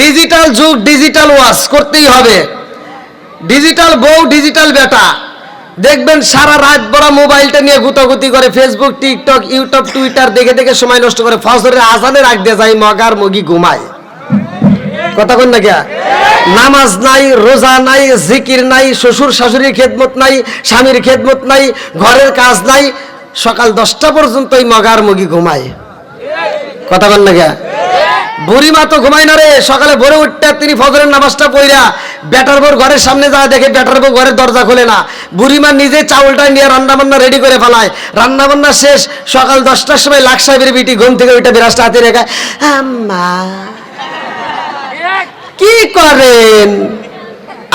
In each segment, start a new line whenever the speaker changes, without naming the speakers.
Digital যুগ digital wash করতেই হবে। ডিজিটাল বউ ডিজিটাল বেটা। দেখবেন সারা রাত বড় মোবাইলটা নিয়ে গুতাগুতি করে ফেসবুক টিকটক ইউটিউব টুইটার দেখে দেখে সময় নষ্ট করে ফজরের আজানে রাখ দিয়ে যায়, মগার মগি ঘুমায়। কথা কন না কিয়া? নামাজ নাই, রোজা নাই, জিকির নাই, শ্বশুর শাশুড়ির খেদমত নাই, স্বামীর খেদমত নাই, ঘরের কাজ নাই, সকাল দশটা পর্যন্ত এই মগার মগি ঘুমায়। কথা বল না গিয়া বুড়ি মা তো ঘুমায় না রে। সকালে ভোরে উঠতে তিনি ফজরের নামাজটা পইরা ব্যাটার বোর ঘরের সামনে যাওয়া দেখে ব্যাটার বউ ঘরের দরজা খোলে না। বুড়ি মা নিজে চাউলটা নিয়ে রান্না বান্না রেডি করে ফেলায়। রান্না বান্না শেষ সকাল দশটার সময় লাখ সাহেবের বিটি ঘুম থেকে ওইটা বিরাজটা হাতে রেখে আম্মা কি করেন?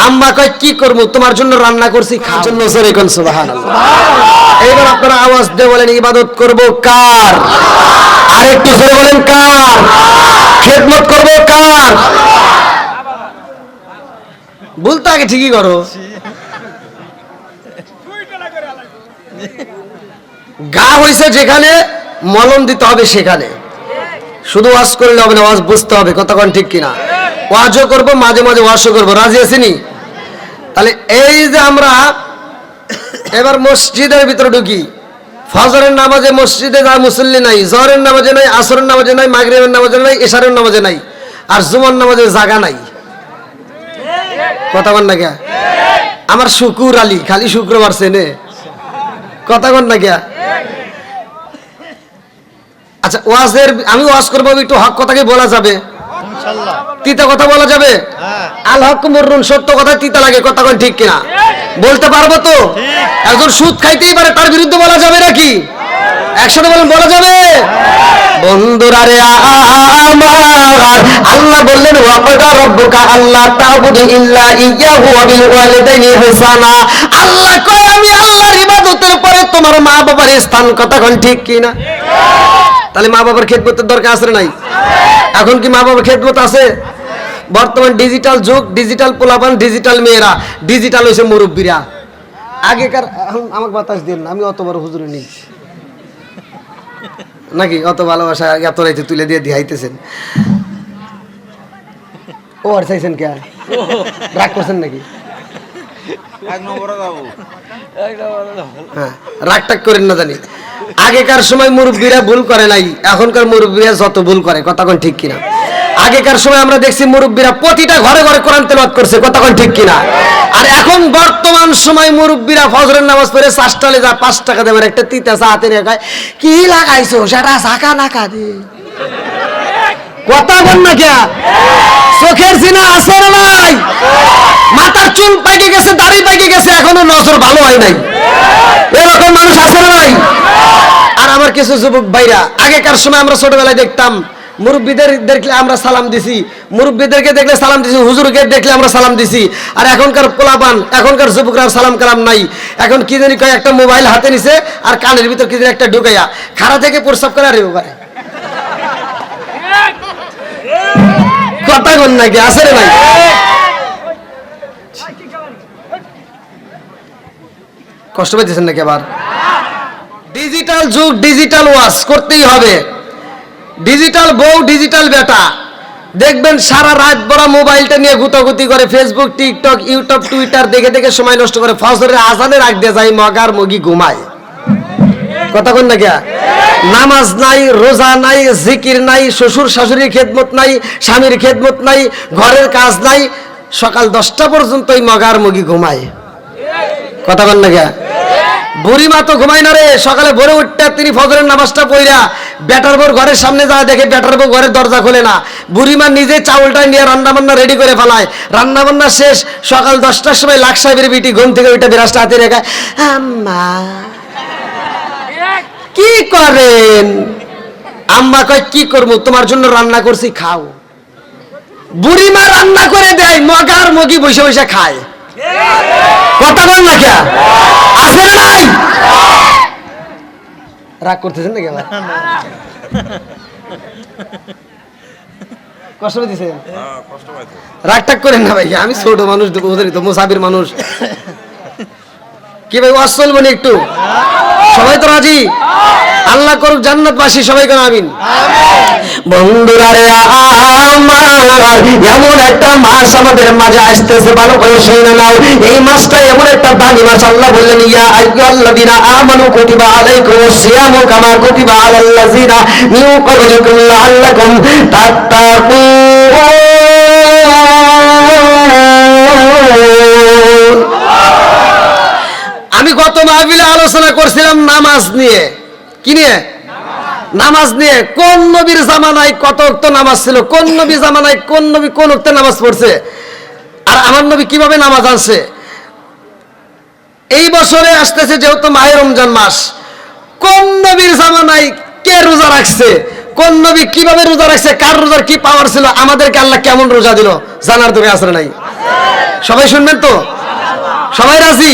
আম্মা কয় কি করব? তোমার জন্য রান্না করছি খাওয়ার জন্য সরে কোন সুবাহান এইবার আপনারা আওয়াজ দিয়ে বলেন ইবাদত করব কার? আর একটু জোরে বলেন কার খেদমত করব কার বলতে আগে ঠিকই করো। গা হয়েছে যেখানে, মলম দিতে হবে সেখানে। শুধু ওয়াজ করলে হবে না, ওয়াজ বুঝতে হবে, কতক্ষণ ঠিক কিনা। ওয়াজও করব, মাঝে মাঝে ওয়াজও করব। রাজি আছেনি তাহলে এই যে আমরা এবার মসজিদের ভিতরে ঢুকি। ফজরের নামাজে মসজিদে যা মুসল্লি নাই, জহরের নামাজে নাই, আসরের নামাজে নাই, মাগরিবের নামাজে নাই, এশারের নামাজে নাই, আর জুমার নামাজে জাগা নাই। কথা বল না গিয়া? আমার শুকুর আলী খালি শুক্রবার সেনে কথা বল না গিয়া? আচ্ছা ওয়াজের আমি ওয়াজ করব একটু হক কথাকে বলা যাবে? তিতা কথা বলা যাবে?
হ্যাঁ।
আল হক মরুন সত্য কথা তিতা লাগে কথা কোন ঠিক কিনা? বলতে পারব তো? একজন সুদ খাইতেই পারে তার বিরুদ্ধে বলা যাবে নাকি? একসাথে বলেন বলা যাবে? বন্ধুরা রে আমার। আল্লাহ বললেন ওয়াকদা রব্বুকা আল্লাহ তাবুদু ইল্লা ইয়্যাহু ওয়া বিল ওয়ালিদাইনি আল্লাহ কয় আমি আল্লাহর ইবাদতের পরে তোমার মা বাবার স্থান কথা ঠিক কিনা তাহলে মা বাবার খেদমতের দরকার আছে না নাই? এখন কি মা বাবার খেদমত আছে? বর্তমান ডিজিটাল যুগ ডিজিটাল পোলাপান ডিজিটাল মেয়েরা ডিজিটাল হয়েছে মুরব্বীরা। আগেকার এখন আমাকে বাতাস দিন না, আমি অত বড় হুজুরে নেই। নাকি অত ভালোবাসা এত রাইতে তুলে দিয়ে দিহাইতেছেন? ও আর চাইছেন কে রাগ করছেন নাকি?
এক নম্বরে যাব।
হ্যাঁ রাগ টাগ করেন না জানি। আগেকার সময় মুরব্বীরা ভুল করে নাই এখনকার মুরব্বীরা যত ভুল করে কথা ঠিক কিনা? আগেকার সময় আমরা দেখছি মুরব্বীরা প্রতিটা ঘরে ঘরে কোরআন তেলাওয়াত করছে কতক্ষণ ঠিক কিনা? আর এখন বর্তমান সময় মুরব্বীরা ফজরের নামাজ পড়ে চাষটালে যা পাঁচ টাকা দেবেন একটা তিতা চা হাতে রেখায় কি লাগাইছো? সেটা চাকা নাকা দে। কথা বল না কে চোখের সিনা আছে নাই? মাথার চুল পাইকে গেছে, দাড়ি পাইকে গেছে, এখনও নজর ভালো হয় নাই। এরকম মানুষ আছে নাই? আর আমার কিছু যুবক ভাইরা, আগেকার সময় আমরা ছোটবেলায় দেখতাম মুরব্বীদের দেখলে আমরা সালাম দিছি, মুরব্বীদেরকে দেখলে সালাম দিছি, হুজুরকে দেখলে আমরা সালাম দিছি। আর এখনকার পোলাপান, এখনকার যুবকরা সালাম কালাম নাই। এখন কি জানি কয় একটা মোবাইল হাতে নিছে আর কানের ভিতর কি একটা ঢুকাইয়া। খাড়া থেকে করে আর কথা নাকি রে ভাই? কষ্ট পাইতেছেন নাকি আবার? ডিজিটাল যুগ, ডিজিটাল ওয়াশ করতেই হবে। ডিজিটাল বউ ডিজিটাল বেটা। দেখবেন সারা রাত বড় মোবাইলটা নিয়ে গুতাগুতি করে ফেসবুক টিকটক ইউটিউব টুইটার দেখে দেখে সময় নষ্ট করে ফজরের আজানে রাখ দিয়ে যায় মগার মগি ঘুমায়। কথা কন না কিয়া? নামাজ নাই, রোজা নাই, জিকির নাই, শ্বশুর শাশুড়ির খেদমত নাই, স্বামীর খেদমত নাই, ঘরের কাজ নাই, সকাল দশটা পর্যন্ত এই মগার মগি ঘুমায়। কথা বল না গিয়া বুড়ি মা তো ঘুমাই না রে। সকালে ভোরে উঠতে তিনি ফজরের নামাজটা পইরা ব্যাটার বোর ঘরের সামনে যাওয়া দেখে ব্যাটার বউ ঘরের দরজা খোলে না। বুড়ি মা নিজে চাউলটা নিয়ে রান্না বান্না রেডি করে ফেলায়। রান্না বান্না শেষ, সকাল দশটার সময় লাখ সাহেবের বিটি ঘুম থেকে ওইটা বিরাজটা হাতে রেখে, আম্মা, কি করেন? আম্মা কয়, কি করব? তোমার জন্য রান্না করছি, খাও। বুড়ি মা রান্না করে দেয়, মগার মগি বসে বসে খায়। না নাই? রাগ করতেছেন নাকি আবার? কষ্ট রাগ করেন না ভাই আমি ছোট মানুষ, তো মানুষ। কি ভাই, ওয়াজ চলবো একটু? সবাই তো রাজি? আল্লাহ করুক জান্নাতবাসী সবাই কেন আমিন। বন্ধুরা রে, আমার এমন একটা মাস আমাদের মাঝে আসতেছে, ভালো করে শুনে নাও। এই মাসটা এমন একটা দামি মাস, আল্লাহ বললেন, ইয়া আইয়ুহাল্লাযীনা আমানু কুতিবা আলাইকুমুস সিয়ামু কামা কুতিবা আলাল্লাযীনা মিন ক্বাবলিকুম লাআল্লাকুম তাত্তাকুন। আলোচনা করছিলাম নামাজ নিয়ে। কি নিয়ে? নামাজ নিয়ে। কোন নবীর জামানায় কত অক্ত নামাজ ছিল? কোন নবী জামানায় কোন নবী কোন অক্তে নামাজ পড়ছে? আর আমার নবী কীভাবে নামাজ আনছে? এই বছরে আসতেছে যেহেতু মাহের রমজান মাস, কোন নবীর জামানায় কে রোজা রাখছে? কোন নবী কীভাবে রোজা রাখছে? কার রোজার কি পাওয়ার ছিল? আমাদেরকে আল্লাহ কেমন রোজা দিল? জানার তুমি আসলে নাই? সবাই শুনবেন তো? সবাই রাজি?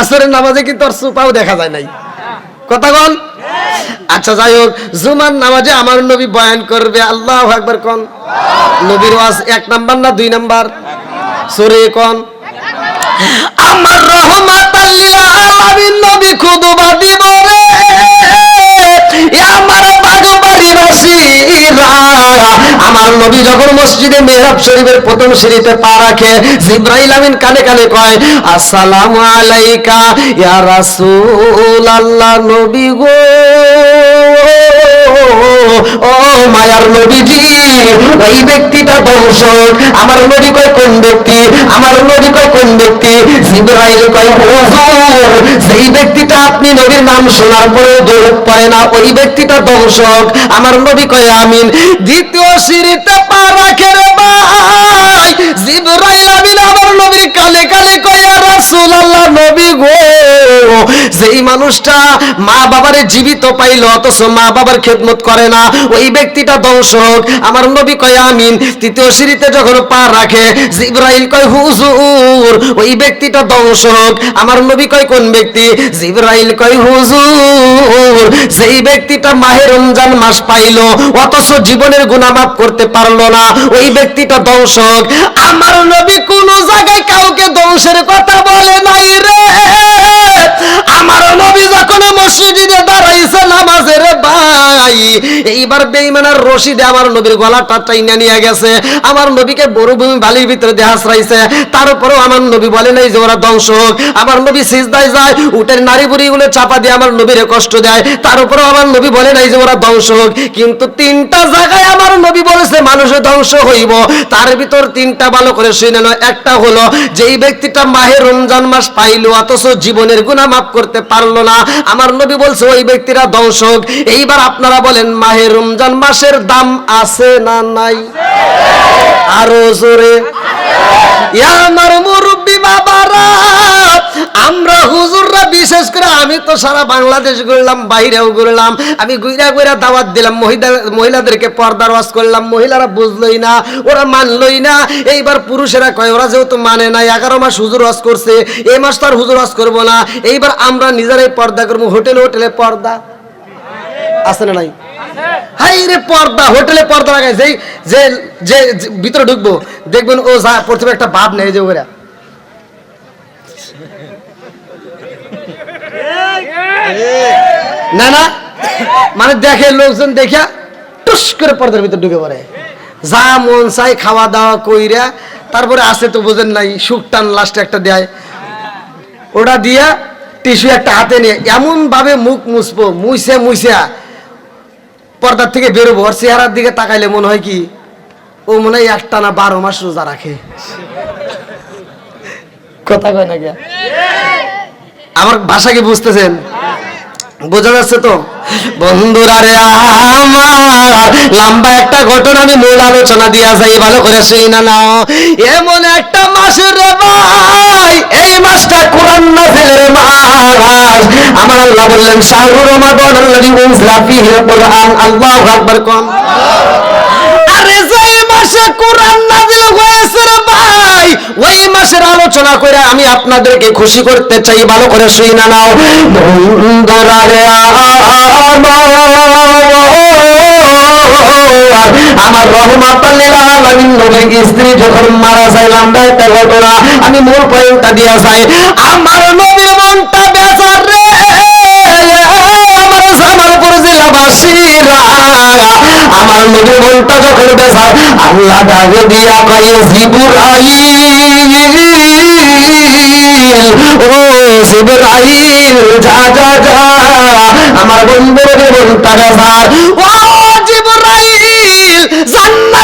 আসরের নামাজে কিন্তু আর সুপাও দেখা যায় নাই। কথা কোন আচ্ছা যাই হোক জুমার নামাজে আমার নবী বয়ান করবে, আল্লাহ একবার কন? নবীর ওয়াজ এক নাম্বার না দুই নাম্বার? সরে কন? আমার রহমাত আলামিন নবী খুদবা দিব রে। আমার আমার নবী যখন মসজিদে মেহরাব শরীফের প্রথম সিঁড়িতে পা রাখে, জিব্রাইল আমিন কানে কানে কয়, আসসালামু আলাইকা ইয়া রাসূল আল্লাহ নবী গো। ও মায়ার নবীজি এই ব্যক্তিটা দর্শক। আমার নবী কয়, কোন ব্যক্তি? আমার নবী কয়, কোন ব্যক্তি? জিব্রাইল কয় সেই ব্যক্তিটা আপনি নবীর নাম শোনার পরে দৌড় পড়ে না, ওই ব্যক্তিটা দর্শক। আমার নবী কয়, আমিন। দ্বিতীয় সিঁড়িতে পা রাখে রে ভাই। জিব্রাইল আমিন আমার নবীর কালে কালে কয় গো যেই মানুষটা মা বাবারে জীবিত পাইল, অথচ মা বাবার খেদমত করে না। ওই ব্যক্তিটা দর্শক আমার নবী কয়, আমিন। তৃতীয় সিঁড়িতে যখন পা রাখে, জিব্রাইল কয়, হুজুর। ওই ব্যক্তিটা দর্শক আমার নবী কয়, কোন ব্যক্তি? জিব্রাইল কয়, হুজুর। যেই ব্যক্তিটা মাহে রমজান মাস পাইল, অথচ জীবনের মাফ করতে পারল না, ওই ব্যক্তিটা দর্শক আমার নবী কোন জায়গায় কাউকে দংশের কথা বলে নাই রে। আমার নবী যখন মসজিদে দাঁড়াইছে নামাজের ভাই, এইবার বেঈমানের রশিদে আমার নবীর গলাটা টাইনা নিয়ে গেছে। আমার নবীকে মরুভূমি বালির ভিতরে তারপরেও আমার নবী বলে নাই যে ওরা আমার নবী সিজদায় যায়, উটের নারী বুড়িগুলো চাপা দিয়ে আমার নবীরে কষ্ট দেয়। তার উপরেও আমার নবী বলে নাই যে ওরা দংশক কিন্তু তিনটা জায়গায় আমার নবী বলেছে মানুষের ধ্বংস হইব। তার ভিতর তিনটা ভালো করে শুনে একটা হলো, যেই ব্যক্তিটা মাহে রমজান মাস পাইলো, অথচ জীবনের গুনাহ মাফ করতে পারল না। আমার নবী বলছে, ওই ব্যক্তিরা দংশক এইবার আপনারা বলেন মাহে রমজান মাসের দাম আছে না নাই? আরও জোরে। আমার মুরব্বী বাবারা আমরা হুজুররা, বিশেষ করে আমি তো সারা বাংলাদেশ ঘুরলাম, বাইরেও ঘুরলাম। আমি গুইরা গুইরা দাওয়াত দিলাম, মহিলা মহিলাদেরকে পর্দার ওয়াজ করলাম। মহিলারা বুঝলই না, ওরা মানলই না। এইবার পুরুষেরা কয়, ওরা যেহেতু মানে না এগারো মাস হুজুর ওয়াজ করছে এই মাস তো আর হুজুর ওয়াজ করব না। এইবার আমরা নিজেরাই পর্দা করব, হোটেলে হোটেলে পর্দা। আছে না নাই? হাই রে পর্দা, হোটেলে পর্দা লাগাই যে যে ভিতরে ঢুকবো, দেখবেন ও যা, প্রথমে একটা ভাব নেই যে ওরা। না না। মানে দেখে লোকজন দেখা টুস করে পর্দার ভিতর ঢুকে পড়ে। যা মন চাই খাওয়া দাওয়া কইরা, তারপরে আসে তো বোঝেন নাই, সুখ টান লাস্টে একটা দেয়। ওটা দিয়া টিস্যু একটা হাতে নিয়ে এমন ভাবে মুখ মুছবো মুইসে মুইসা পর্দার থেকে বেরোবো ওর চেহারার দিকে তাকাইলে মনে হয় কি, ও মনে হয় একটা না বারো মাস রোজা রাখে। কথা কয় না কে আমার ভাষা কি বুঝতেছেন? বোঝা যাচ্ছে তো? বন্ধুরা রে আমার, লম্বা একটা ঘটনা আমি মূল আলোচনা দিয়া যাই ভালো করে সেই না নাও এমন একটা মাসের রে ভাই, এই মাসটা কোরআন নাজিলের মাস। আমার আল্লাহ বললেন শাহরুর রমাদান আল্লাযী উনজিলা ফীহিল কোরআন আল্লাহু আকবার কোন আরে যেই মাসে কোরআন নাজিল হয়েছে রে ভাই ওই মাসের আলোচনা করে আমি আপনাদেরকে খুশি করতে চাই, ভালো করে শুই না নাও। আমার রহমাতাল্লিল স্ত্রী যখন মারা যায় লম্বা একটা ঘটনা আমি মূল পয়েন্টটা দিয়া যাই। আমার নবীর মনটা বেজার রে। আমার জামালপুর জেলাবাসীরা আমার নবীর মনটা যখন বেজার, আল্লাহ ডাকে দিয়া কয়ে, জিবুরাইল, ও জিবরাইল, যা যা যা। আমার বন্ধুর মনটা বেজার, ও জিবরাইল একটা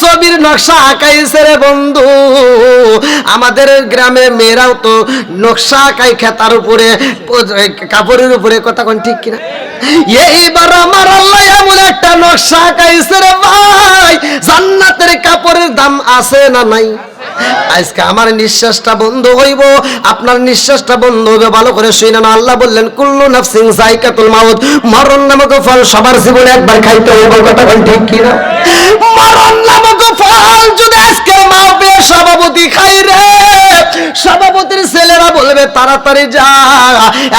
ছবির নকশা আঁকাইছে রে বন্ধু। আমাদের গ্রামে মেয়েরাও তো নকশা আঁকাই খেতার উপরে, কাপড়ের উপরে, কথা কোন ঠিক কিনা? এইবার আমার আল্লাহ এমন একটা নকশা আঁকাইছে রে ভাই, জান্নাতের কাপড়ের দাম আছে না নাই? আজকে আমার নিঃশ্বাসটা বন্ধ হইব। আপনার নিঃশ্বাসটা বন্ধ হবে ভালো করে শুই না। আল্লাহ বললেন, কুল্লু নাফসিন জাইকাতুল মাউত। মরণ নামক ফল সবার জীবনে একবার খাইতে হবে কথা কোন ঠিক কিনা? মরণ নামক ফল যদি আজকে মাহফিলের সভাপতি খাই রে, সভাপতির ছেলেরা বলবে, তাড়াতাড়ি যা।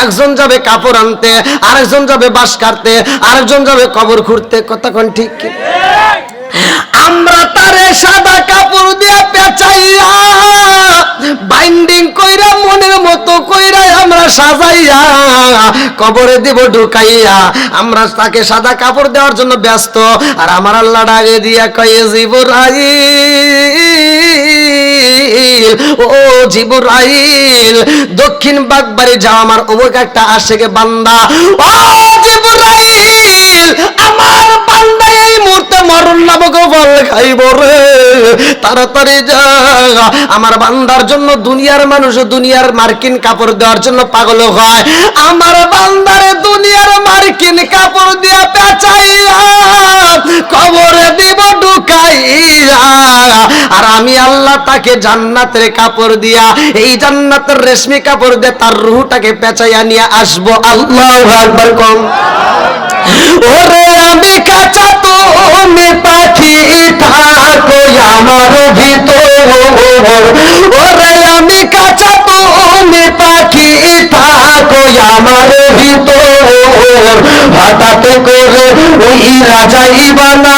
একজন যাবে কাপড় আনতে, আরেকজন যাবে বাঁশ কাটতে, আরেকজন যাবে কবর খুঁড়তে, কথা কোন ঠিক কিনা? আমরা তারে সাদা কাপড় পেঁচাইয়া বাইন্ডিং কইরা, মনের মতো কইরা আমরা সাজাইয়া কবরে দিব ঢুকাইয়া। আমরা তাকে সাদা কাপড় দেওয়ার জন্য ব্যস্ত। আর আমার আল্লাহ ডাকে দিয়া কয়ে জীবরাই ও জিবুরাইল, দক্ষিণ বাগবাড়ি যাও, আমার একটা আশেকে বান্দা। ও জিবুরাইল আমার বান্দা এই মুহূর্তে মরণ নামক ফল খাইব রে। তাড়াতাড়ি যা। আমার বান্দার জন্য দুনিয়ার মানুষ দুনিয়ার মার্কিন কাপড় দেওয়ার জন্য পাগল হয়। আমার বান্দারে দুনিয়ার মার্কিন কাপড় দিয়া পেঁচাইয়া কবরে দিব ঢুকাইয়া। আর আমি আল্লাহ তাকে জান্নাতের কাপড় দিয়া, এই জান্নাতের রেশমি কাপড় দিয়ে তার রুহটাকে পেঁচাইয়া নিয়ে আসব। আল্লাহ একবার কম। ওরে আমি কাঁচা তুমি পাখি থাকো আমার ভিতর। ওরে আমি কাঁচা তুমি পাখি থাকো আমার ভিতর। হঠাৎ করে ওই রাজাই বানা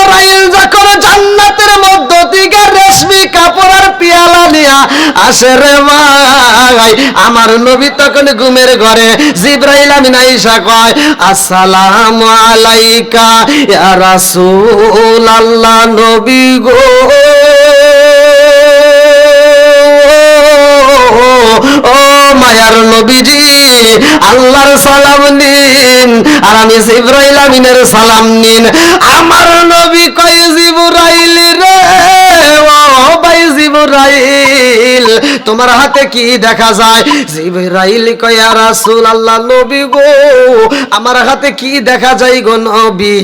আসে রে ভাই। আমার নবী তখন ঘুমের ঘরে জিব্রাইল আমি নাইসা কয়, আসসালামু আলাইকা ইয়া রাসূল আল্লাহ নবী গো। ও মায়ার নবীজি, আল্লাহর সালাম নিন আর আমি জিব্রাইল আমিনের সালাম নিন। আমার নবী কয়, জিবরাইল রে জিবরাইল, তোমার হাতে কি দেখা যায়? জিবরাইল কয়, ইয়া রাসূলুল্লাহ, নবী গো, আমার হাতে কি দেখা যায় গো নবী?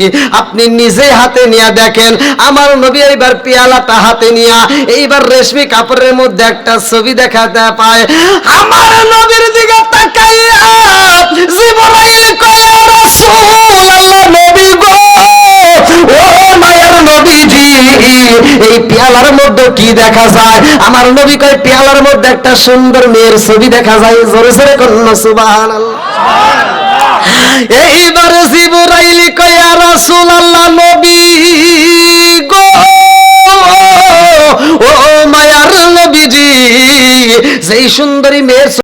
আপনি নিজে হাতে নিয়ে দেখেন, আমার নবী এইবার পেয়ালাটা হাতে নিয়া, এইবার রেশমি কাপড়ের মধ্যে একটা ছবি দেখাতে পায়। আমার নবীর দিকে তাকাইয়া এই পেয়ালার মধ্যে কি দেখা যায়? আমার নবী কয়, পেয়ালার মধ্যে একটা সুন্দর মেয়ের ছবি দেখা যায়, জোরে জোরে কন্যা সুবহানাল্লাহ। এইবার জিবরাইল কয়া রাসূল আল্লাহ নবী গো, ও মায়ার নবীজি, যেই সুন্দরী মেয়ের